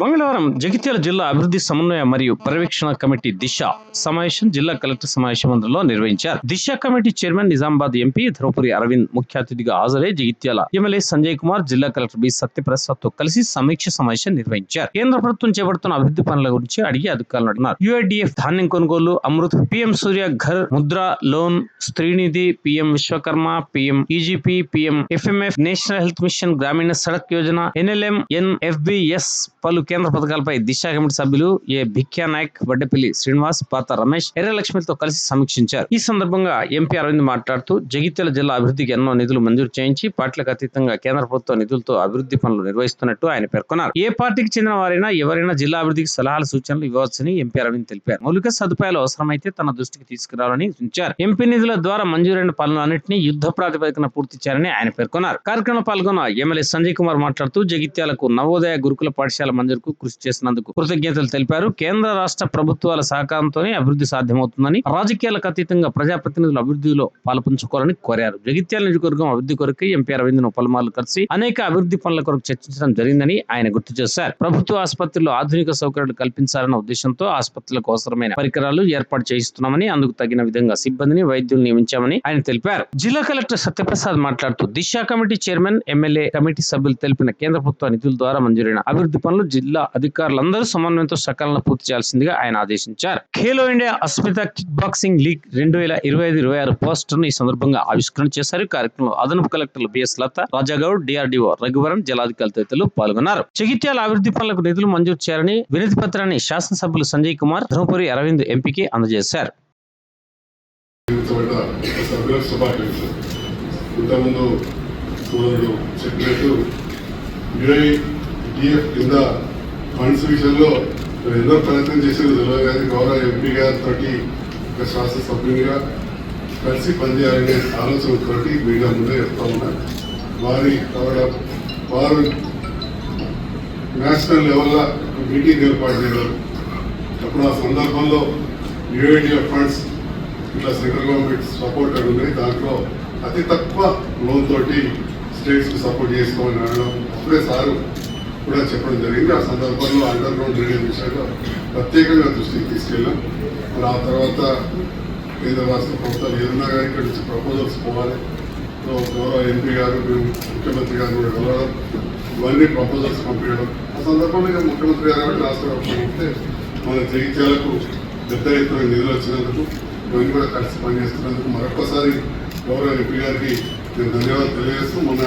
మంగళవారం జగిత్యాల జిల్లా అభివృద్ధి సమన్వయ మరియు పర్యవేక్షణ కమిటీ దిశ సమావేశం జిల్లా కలెక్టర్ సమావేశ మందిరంలో నిర్వహించారు. Disha committee chairman Nizamabad MP Dharmapuri Arvind ముఖ్య అతిథిగా హాజరై జగిత్యాల ఎమ్మెల్యే సంజయ్ కుమార్ జిల్లా కలెక్టర్ బి సత్యప్రసాద్తో కలిసి సమీక్ష సమావేశం నిర్వహించారు. కేంద్ర ప్రభుత్వం చేపడుతున్న అభివృద్ధి పనుల గురించి అడిగి అధికారులు అడిగినారు. యుఐడిఎఫ్ ధాన్యం కొనుగోలు Amrit PM Surya Ghar Mudra loan Streenidhi PM Vishwakarma PM EGP PM FMF national health mission Gramin Sadak Yojana NLM ఎన్ఎఫ్బిఎస్ పలు కేంద్ర పథకాలపై దిశ కమిటీ సభ్యులు ఏ భిక్యా నాయక్ వడ్డపల్లి శ్రీనివాస్ పాత రమేష్ ఎర్రలక్ష్మితో కలిసి సమీక్షించారు. ఈ సందర్భంగా ఎంపీ అరవింద్ మాట్లాడుతూ జగిత్యాల జిల్లా అభివృద్ధికి ఎన్నో నిధులు మంజూరు చేయించి పార్టీలకు అతీతంగా కేంద్ర ప్రభుత్వ నిధులతో అభివృద్ధి పనులు నిర్వహిస్తున్నట్టు ఆయన పేర్కొన్నారు. ఏ పార్టీకి చెందిన వారైనా ఎవరైనా జిల్లా అభివృద్ధికి సలహాలు సూచనలు ఇవ్వవచ్చని ఎంపీ అరవింద్ తెలిపారు. మౌలిక సదుపాయాలు అవసరమైతే తన దృష్టికి తీసుకురావాలని సూచించారు. ఎంపీ నిధుల ద్వారా మంజూరైన పనులన్నింటినీ యుద్ధ ప్రాతిపదికన పూర్తి చేయాలని ఆయన పేర్కొన్నారు. కార్యక్రమంలో పాల్గొన్న ఎమ్మెల్యే సంజయ్ కుమార్ మాట్లాడుతూ జగిత్యాలకు నవోదయ గురుకుల పాఠశాల మంజూరుకు కృషి చేసినందుకు కృతజ్ఞతలు తెలిపారు. కేంద్ర రాష్ట్ర ప్రభుత్వాల సహకారంతోనే అభివృద్ధి సాధ్యమవుతుందని రాజకీయాలకు అతీతంగా ప్రజాప్రతినిధులు అభివృద్ధిలో పాల్పంచుకోవాలని కోరారు. జగిత్యాల నియోజకవర్గం అభివృద్ధి కొరకు ఎంపీ అరవింద్ను పలుమార్లు కలిసి అనేక అభివృద్ధి పనుల కొరకు చర్చించడం జరిగిందని ఆయన గుర్తు చేశారు. ప్రభుత్వ ఆసుపత్రుల్లో ఆధునిక సౌకర్యాలు కల్పించాలన్న ఉద్దేశంతో ఆసుపత్రులకు అవసరమైన పరికరాలు ఏర్పాటు చేయిస్తున్నామని అందుకు తగిన విధంగా సిబ్బందిని వైద్యులు నియమించామని ఆయన తెలిపారు. జిల్లా కలెక్టర్ సత్యప్రసాద్ మాట్లాడుతూ Disha committee chairman MLA committee సభ్యులు తెలిపిన కేంద్ర ప్రభుత్వ నిధుల ద్వారా మంజూరైన అభివృద్ధి పనులు జిల్లా అధికారులందరూ సమన్వయంతో సకాలంలో పూర్తి చేయాల్సిందిగా ఆయన ఆదేశించారు. Khelo India Asmita kick boxing league రెండు వేల ఇరవై ఐదు ఇరవై ఆరు పోస్టర్ ఈ సందర్భంగా ఆవిష్కరణ చేశారు. కార్యక్రమంలో అదనపు కలెక్టర్లు బిఎస్ లత రాజాగౌడ్ డిఆర్డిఓ రఘువరన్ జలాధికారులు తదితరులు పాల్గొన్నారు. జగిత్యాల అభివృద్ధి పనులకు నిధులు మంజూరు చేయాలని వినతి పత్రాన్ని శాసనసభ్యులు సంజయ్ కుమార్ ధర్మపురి అరవింద్ ఎంపీకి అందజేశారు. ఇంతకుముందు సోదరుడు చెప్పినట్టు యుఐడిఎఫ్ కింద ఫండ్స్ విషయంలో ఎన్నో ప్రయత్నం చేసేది తెలియదు కానీ గౌరవ ఎంపీ గారితో ఒక శాసనసభ్యునిగా కలిసి పనిచేయాలనే ఆలోచనతో మీడియా ముందే చెప్తా ఉన్నా. వారి కావడం వారు నేషనల్ లెవెల్లో మీటింగ్ ఏర్పాటు చేయడం. అప్పుడు ఆ సందర్భంలో యుఐడిఎఫ్ ఫండ్స్ ఇట్లా సెంట్రల్ గవర్నమెంట్ సపోర్ట్ అని ఉన్నాయి. దాంట్లో అతి తక్కువ లోన్ తోటి స్టేట్స్కి సపోర్ట్ చేసుకోమని అనడం. అప్పుడే సారు కూడా చెప్పడం జరిగింది. ఆ సందర్భంలో అండర్ గ్రౌండ్ డ్రైనేజ్ విషయంలో ప్రత్యేకంగా దృష్టికి తీసుకెళ్ళాం. మరి ఆ తర్వాత కేంద్ర రాష్ట్ర ప్రభుత్వాలు ఏదన్నా కానీ ఇక్కడ నుంచి ప్రపోజల్స్ పోవాలి. సో గౌరవ ఎంపీ గారు మేము ముఖ్యమంత్రి గారు కూడా కలవడం ఇవన్నీ ప్రపోజల్స్ పంపించడం. ఆ సందర్భంలో ముఖ్యమంత్రి గారు కాబట్టి రాష్ట్ర ప్రభుత్వం ఉంటే మన జగిత్యాలకు పెద్ద ఎత్తున నిధులు వచ్చినందుకు ఇవన్నీ కూడా కలిసి పనిచేస్తున్నందుకు మరొకసారి గౌరవ ఎంపీ గారికి నేను ధన్యవాదాలు తెలియజేస్తూ మొన్న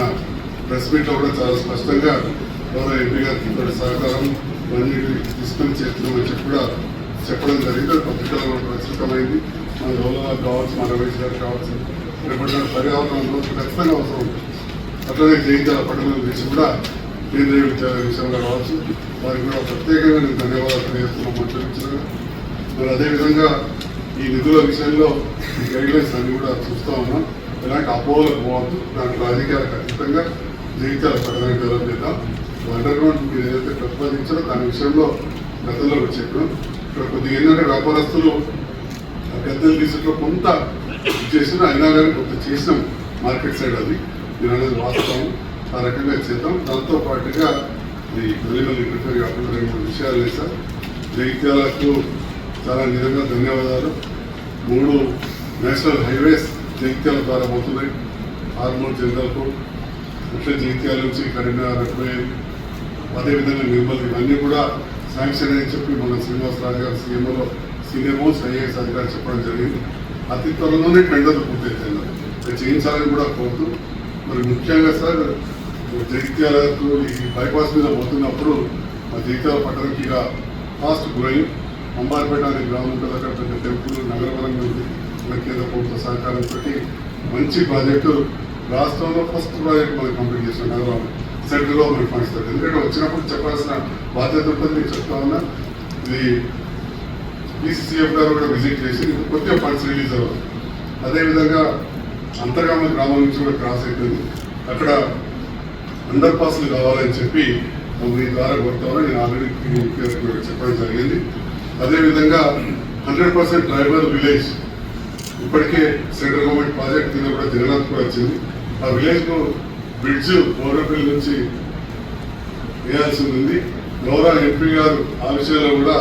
ప్రెస్ మీట్లో కూడా చాలా స్పష్టంగా గౌరవ ఎంపీ గారికి ఇంతటి సహకారం ఇవన్నీ తీసుకొని చేస్తున్నామని చెప్పి కూడా చెప్పడం జరిగింది. అది పత్రికలో ప్రచురితమైంది. మన గౌరవ కావచ్చు మన రమేష్ గారు కావచ్చు రేపటి పర్యావరణంలో ఖచ్చితంగా అవసరం ఉంటుంది అట్లనే జయించాల పట్టణం గురించి కూడా కేంద్రీయ విద్యాలయ విషయంలో కావచ్చు. వారికి కూడా ప్రత్యేకంగా నేను ధన్యవాదాలు తెలియజేస్తున్నాం మంత్రి మరి అదేవిధంగా ఈ నిధుల విషయంలో ఈ గైడ్ అన్ని కూడా చూస్తూ ఉన్నాం. ఎలాంటి అపోహలకు పోవద్దు దాంట్లో రాజకీయాలకు అతీతంగా జయించాల పట్టణాన్ని డెవలప్ చేద్దాం అండర్ గ్రౌండ్ మీరు ఏదైతే ప్రతిపాదించారో దాని విషయంలో గతంలో చెప్పాం ఇక్కడ కొద్దిగా ఏంటంటే వ్యాపారస్తులు ఆ పెద్దల రీసెంట్లో కొంత చేసిన అయినా కానీ కొంత చేసినాం మార్కెట్ సైడ్ అది. నేను అనేది వాస్తవం. ఆ రకంగా చేద్దాం. దాంతో పాటుగా ఈ మళ్ళీ ప్రిపేర్ కాకుండా రెండు మూడు విషయాలు వేశారు జగిత్యాలకు చాలా నిజంగా ధన్యవాదాలు. మూడు నేషనల్ హైవేస్ జగిత్యాల ద్వారా పోతున్నాయి. హార్మోన్ జనరల్కు. ముఖ్య జగిత్యాల నుంచి కరీంనగర్ అటువై అదేవిధంగా నిర్మల్ ఇవన్నీ కూడా శాంక్షన్ అని చెప్పి మన శ్రీనివాసరాజు గారు సీఎంఓలో సీనియర్ మోస్ట్ ఐఏఎస్ అధికారి చెప్పడం జరిగింది. అతి త్వరలోనే టెండర్లు పూర్తయితే చేయించాలని కూడా కోరుతూ మరి ముఖ్యంగా సార్ జగిత్యాలకు ఈ బైపాస్ మీద పోతున్నప్పుడు మా జగిత్యాల పట్టణంకి ఇక ఫాస్ట్ గ్రోయింగ్ అంబార్పేట అనే గ్రామం ఉంటుంది. అక్కడ పెద్ద టెంపుల్ నగరవరంగా ఉంది. మన కేంద్ర ప్రభుత్వ సహకారంతో మంచి ప్రాజెక్టు రాష్ట్రంలో ఫస్ట్ ప్రాజెక్ట్ మనం కంప్లీట్ చేసాం నగరవరం సెంట్రల్ గవర్నమెంట్ ఫండ్స్ ఎందుకంటే వచ్చినప్పుడు చెప్పాల్సిన బాధ్యత ఉంటుంది నేను చెప్తా ఉన్నా. ఇది బీసీసీఎఫ్ గారు కూడా విజిట్ చేసి కొత్త కొద్దిగా ఫండ్స్ రిలీజ్ అవ్వాలి. అదేవిధంగా అంతర్గామ గ్రామం నుంచి కూడా క్రాస్ అవుతుంది అక్కడ అండర్ పాస్లు కావాలని చెప్పి మీ ద్వారా కొడతామని నేను ఆల్రెడీ చెప్పడం జరిగింది. అదేవిధంగా హండ్రెడ్ పర్సెంట్ ట్రైబల్ విలేజ్ ఇప్పటికే సెంట్రల్ గవర్నమెంట్ ప్రాజెక్ట్ కింద కూడా జగన్నాథ్ కూడా వచ్చింది. ఆ విలేజ్లో బ్రిడ్జ్ ఓరపల్లి నుంచి వేయాల్సి ఉంది. గౌరవ ఎంపీ గారు ఆ విషయంలో కూడా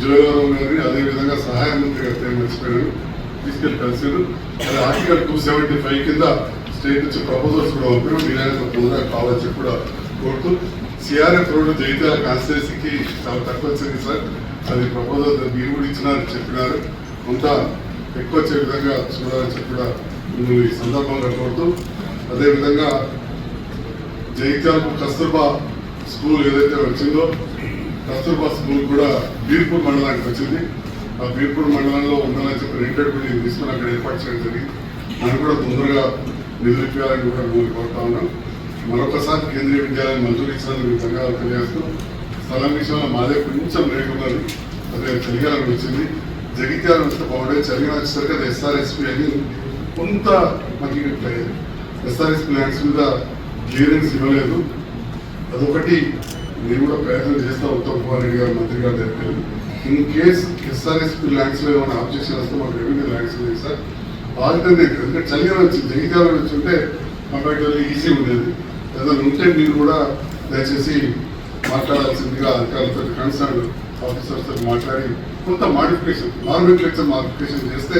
జోయవరం గారిని అదేవిధంగా సహాయ మంత్రి గారు మర్చిపోయారు తీసుకెళ్ళి కలిసారు అది ఆర్టికల్ టూ సెవెంటీ ఫైవ్ కింద స్టేట్ నుంచి ప్రపోజల్స్ కూడా పంపారు. మీరైనా తొందరగా కావాలని చెప్పి కూడా కోరుతూ సిఆర్ఎఫ్ రోడ్డు జైత్యాల కాన్స్టిట్యూన్సీకి చాలా తక్కువ వచ్చింది సార్. అది ప్రపోజల్ మీరు కూడా ఇచ్చినారని చెప్పినారు. కొంత ఎక్కువ వచ్చే విధంగా చూడాలని చెప్పి కూడా మిమ్మల్ని ఈ సందర్భంగా కోరుతూ అదేవిధంగా జైత్యాలకు కస్తూర్బా స్కూల్ ఏదైతే వచ్చిందో కస్తూర్బా స్కూల్ కూడా బీర్పూర్ మండలానికి వచ్చింది. ఆ బీర్పూర్ మండలంలో ఉండాలని చెప్పి రేటెడ్ బిల్డింగ్ తీసుకుని అక్కడ ఏర్పాటు చేయడం జరిగింది. మనం కూడా తొందరగా నిధులు ఇవ్వాలని కూడా మేము కోరుతా ఉన్నాం. మరొకసారి కేంద్రీయ విద్యాలయం మంజూరు ఇచ్చినందుకు మీకు ధన్యవాదాలు తెలియజేస్తూ స్థలం విషయంలో మాదే కొంచెం లేట్ ఉన్నది. అదే చలిగాలని వచ్చింది. జగిత్యాల నుంచి బాగుండేది చలిగా వచ్చేసరికి అది ఎస్ఆర్ఎస్పీ అని కొంత మనకి ఎస్ఆర్ఎస్పి ల్యాండ్స్ మీద క్లియరెన్స్ ఇవ్వలేదు. అదొకటి నేను కూడా ప్రయత్నం చేస్తా ఉత్తమ్ కుమార్ రెడ్డి గారు మంత్రి గారు దగ్గర ఇన్ కేస్ ఎస్ఆర్ఎస్పి ల్యాండ్స్లో ఏమైనా ఆబ్జెక్షన్ వస్తే మాకు రెవెన్యూ ల్యాండ్స్ ఉన్నాయి సార్. ఆల్టర్నేటివ్ ఎందుకంటే చలిగా వచ్చింది జగిత్యాల వచ్చి ఉంటే కంపారిటివ్లీ ఈజీ ఉండేది. ఏదైనా ఉంటే మీరు కూడా దయచేసి మాట్లాడాల్సిందిగా అధికారులతో కన్సర్న్ ఆఫీసర్స్తో మాట్లాడి కొంత మాడిఫికేషన్ నార్మల్ మాడిఫికేషన్ చేస్తే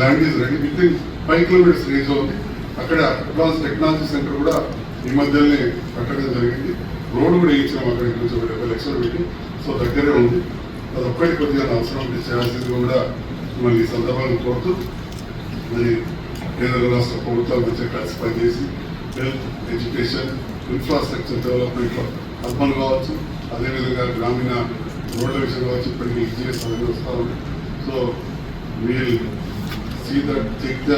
land is ready with in five kilometres రేంజ్లో ఉంది అక్కడ అడ్వాన్స్ టెక్నాలజీ సెంటర్ కూడా ఈ మధ్యనే కట్టడం జరిగింది. రోడ్డు కూడా ఇచ్చినాం అక్కడ కొంచెం డెబ్బై లక్షలు పెట్టి. సో దగ్గరే ఉంది. అది ఒక్కటి కొద్దిగా అవసరం ఉంటే చేయాల్సింది కూడా మళ్ళీ ఈ సందర్భాన్ని కోరుతూ మరి కేంద్ర రాష్ట్ర ప్రభుత్వాలు మంచిగా కలిసి పనిచేసి హెల్త్ ఎడ్యుకేషన్ ఇన్ఫ్రాస్ట్రక్చర్ డెవలప్మెంట్లో అర్బన్ కావచ్చు. అదేవిధంగా గ్రామీణ రోడ్ల విషయం కావచ్చు ఇప్పటికీ ఇచ్చేసి అవన్నీ వస్తూ ఉంది. So we'll see that check the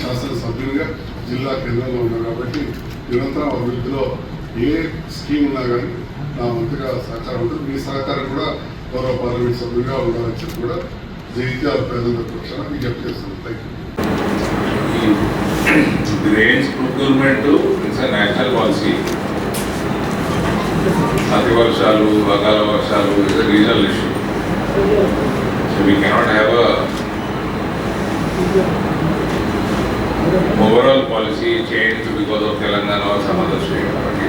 శాసనసభ్యులుగా జిల్లా కేంద్రంలో ఉన్నారు కాబట్టి నిరంతరం అభివృద్ధిలో ఏ స్కీమ్ ఉన్నా కానీ నా వంతుగా సహకారం ఉంటుంది. మీ సహకారం కూడా గౌరవ పార్లమెంట్ సభ్యులుగా ఉండాలని చెప్పి కూడా జగిత్యాల ప్రజల పక్షాన విజ్ఞప్తి చేస్తున్నాను. Thank you grains procurement it's national policy అతి వర్షాలు అకాల వర్షాలు it's regional issue so we cannot have a overall policy change because of Telangana or some other state కాబట్టి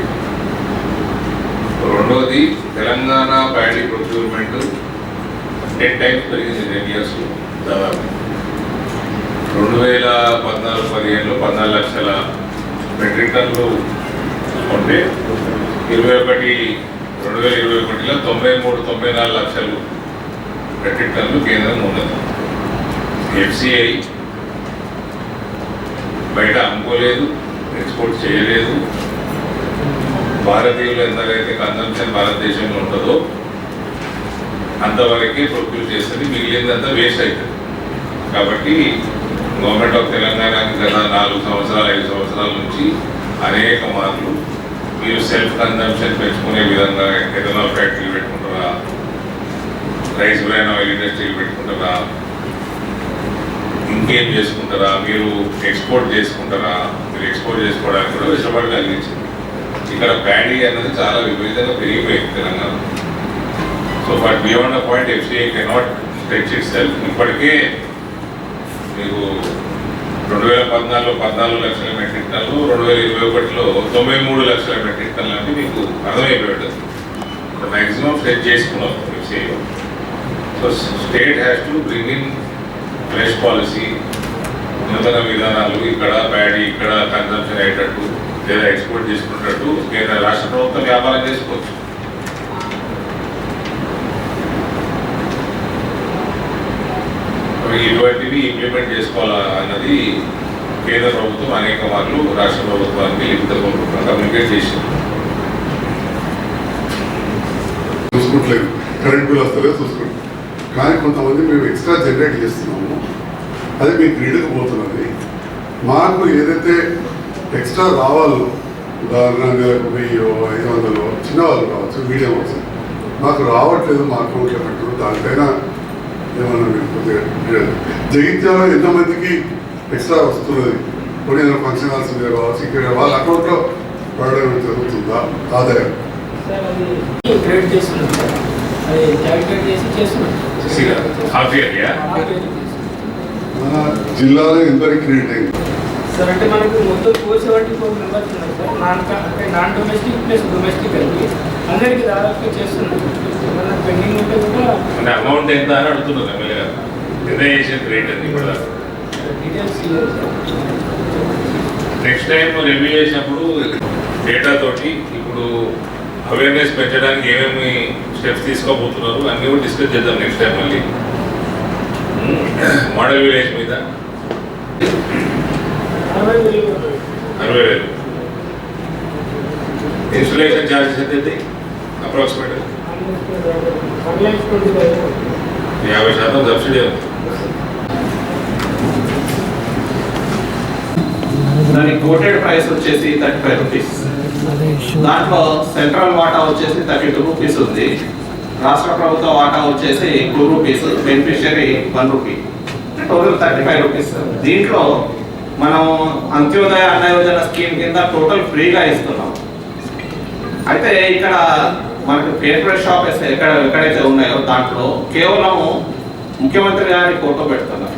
రెండోది Telangana paddy procurement ten times పెరిగింది టెన్ ఇయర్స్ దాదాపు రెండు వేల పద్నాలుగు పదిహేనులో పద్నాలుగు లక్షల మెట్రిక్ టన్నులు ఉంటే ఇరవై ఒకటి రెండు వేల ఇరవై ఒకటిలో తొంభై మూడు తొంభై నాలుగు లక్షలు మెట్రిక్ టన్లు కేంద్రం ఉన్నది. ఎఫ్సిఐ బయట అమ్ముకోలేదు ఎక్స్పోర్ట్ చేయలేదు. భారతీయులు ఎంతకైతే కన్సంప్షన్ భారతదేశంలో ఉంటుందో అంతవరకే ప్రొక్యూర్ చేస్తుంది. మిగిలిందంతా వేస్ట్ అవుతుంది కాబట్టి గవర్నమెంట్ ఆఫ్ తెలంగాణకి గత నాలుగు సంవత్సరాలు ఐదు సంవత్సరాల నుంచి అనేక మార్లు మీరు సెల్ఫ్ కన్జంప్షన్ పెంచుకునే విధంగా ఎథనాల్ ఫ్యాక్టరీలు పెట్టుకుంటారా రైస్ బ్రాన్ ఆయిల్ ఇండస్ట్రీలు పెట్టుకుంటారా ఇంకేం చేసుకుంటారా? మీరు ఎక్స్పోర్ట్ చేసుకుంటారా? మీరు ఎక్స్పోర్ట్ చేసుకోవడానికి కూడా విషపడి కలిగించింది. ఇక్కడ ప్యాడీ అనేది చాలా విపరీతంగా పెరిగిపోయింది Telangana so but beyond a point FCI cannot stretch itself ఇప్పటికే మీకు రెండు వేల పద్నాలుగులో పద్నాలుగు లక్షల మెట్రిక్ టన్లు రెండు వేల ఇరవై ఒకటిలో తొంభై మూడు లక్షల మెట్రిక్ టన్లు అంటే మీకు అర్థమైపోయాడు మ్యాక్సిమం స్ట్రెచ్ చేసుకున్నాం FCI so state has to bring in fresh policy నూతన విధానాలు ఇక్కడ ప్యాడీ ఇక్కడ కన్సంప్షన్ అయ్యేటట్టు లేదా ఎక్స్పోర్ట్ చేసుకునేటట్టు కేంద్ర రాష్ట్ర ప్రభుత్వం వ్యాపారం చేసుకోవచ్చు. మరి ఇటువంటివి ఇంప్లిమెంట్ చేసుకోవాలా అన్నది కేంద్ర ప్రభుత్వం అనేక మార్లు రాష్ట్ర ప్రభుత్వానికి లిఖిత పూర్వకంగా కమ్యూనికేట్ చేసింది. చూసుకుంటలేదు కరెంట్ బిల్ వస్తలేదు చూసుకోండి కానీ కొంతమంది మేము ఎక్స్ట్రా జనరేట్ చేస్తున్నాము. అది మీ గ్రిడ్కి పోతున్నది. మాకు ఏదైతే ఎక్స్ట్రా రావాలో ఉదాహరణగా వెయ్యో ఐదు వందలు చిన్నవాళ్ళు కావచ్చు మీడియం కావచ్చు మాకు రావట్లేదు మా అకౌంట్లో పెట్టడం. దానిపైన ఏమన్నా మీరు కొద్దిగా జగిత్యాల ఎంతమందికి ఎక్స్ట్రా వస్తున్నది? కొన్ని ఏదైనా ఫంక్షన్ హాల్స్ మీద కావచ్చు ఇక్కడ వాళ్ళ అకౌంట్లో పడడం జరుగుతుందా? ఆదాయం. సార్ చేస్తున్నాం అది క్యాలిక్యులేట్ చేసి చేస్తున్నాం మన జిల్లాలో ఎందరికి క్రియేట్ అయింది? సార్ అంటే మనకు మొత్తం ఫోర్ సెవెంటీ ఫోర్ మెంబర్స్ ఉన్నారు సార్. నాన్ అంటే నాన్ డొమెస్టిక్ ప్లస్ డొమెస్టిక్ కలిపి అందరికీ దాదాపుగా చేస్తున్నాం ఏమన్నా పెండింగ్ ఉంటే కూడా అంటే అమౌంట్ ఎంత అని అడుగుతున్నారు ఎమ్మెల్యే గారు. ఎంత చేసేది రేట్ అది ఇప్పుడు డీటెయిల్స్. నెక్స్ట్ టైం రివ్యూ చేసినప్పుడు డేటా తోటి ఇప్పుడు అవేర్నెస్ పెంచడానికి ఏమేమి స్టెప్స్ తీసుకోబోతున్నారు. అన్నీ కూడా డిస్కస్ చేద్దాం నెక్స్ట్ టైం మళ్ళీ. మోడల్ విలేజ్ మీద. అరవై వేలు. ఇన్స్టలేషన్ ఛార్జెస్ ఎంత అప్రాక్సిమేట్ యాభై శాతం సబ్సిడీ ఉంది దాని కోటెడ్ ప్రైస్ వచ్చేసి థర్టీ ఫైవ్ రూపీస్ దాంట్లో సెంట్రల్ వాటా వచ్చేసి థర్టీ టూ రూపీస్ ఉంది. రాష్ట్ర ప్రభుత్వ వాటా వచ్చేసి two rupees beneficiary one rupee. Total thirty five rupees. దీంట్లో మనం అంత్యోదయ అన్న యోజన స్కీమ్ కింద టోటల్ ఫ్రీగా ఇస్తున్నాం. అయితే ఇక్కడ మనకు పేపర్ షాప్ ఎక్కడ ఎక్కడైతే ఉన్నాయో దాంట్లో కేవలం ముఖ్యమంత్రి గారి ఫోటో పెడుతున్నారు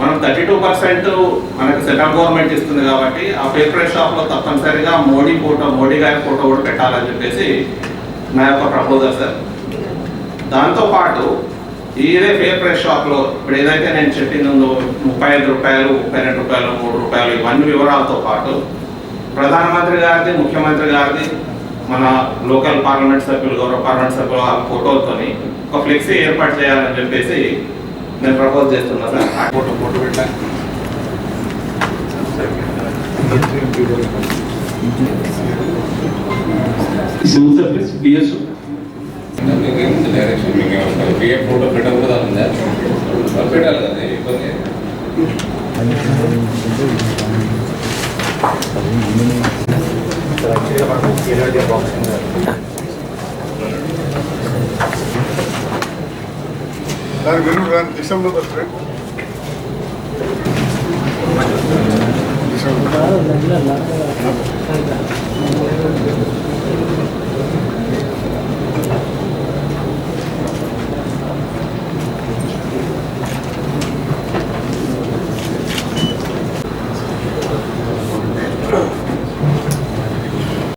మనం థర్టీ టూ పర్సెంట్ మనకి సెంట్రల్ గవర్నమెంట్ ఇస్తుంది కాబట్టి ఆ పేపర్ షాప్లో తప్పనిసరిగా మోడీ ఫోటో మోడీ గారి ఫోటో కూడా పెట్టాలని చెప్పేసి నా యొక్క ప్రపోజల్ సార్ దాంతో పాటు ఇదే పేపర్ షాప్లో ఇప్పుడు ఏదైతే నేను చెప్పిందో ముప్పై ఐదు రూపాయలు ముప్పై రెండు రూపాయలు మూడు రూపాయలు ఇవన్నీ వివరాలతో పాటు ప్రధానమంత్రి గారిది ముఖ్యమంత్రి గారిది మన లోకల్ పార్లమెంట్ సభ్యులు గౌరవ పార్లమెంట్ సభ్యులు వాళ్ళ ఫోటోలతోని ఒక ఫ్లెక్సీ ఏర్పాటు చేయాలని చెప్పేసి నేను ప్రపోజ్ చేస్తున్నా సార్. ఆ ఫోటో ఫోటో పెట్టాను సివిల్ సర్వీస్ బిఎస్ డైరెక్షన్ మీకు ఏమంటారు పిఎఫ్ ఫోటో పెట్టకూడదు ఉందా మరి పెట్టాలి కదా ఇబ్బంది దాని వెలుగు దాని డిసెంబర్ వస్తుంది డిసెంబర్.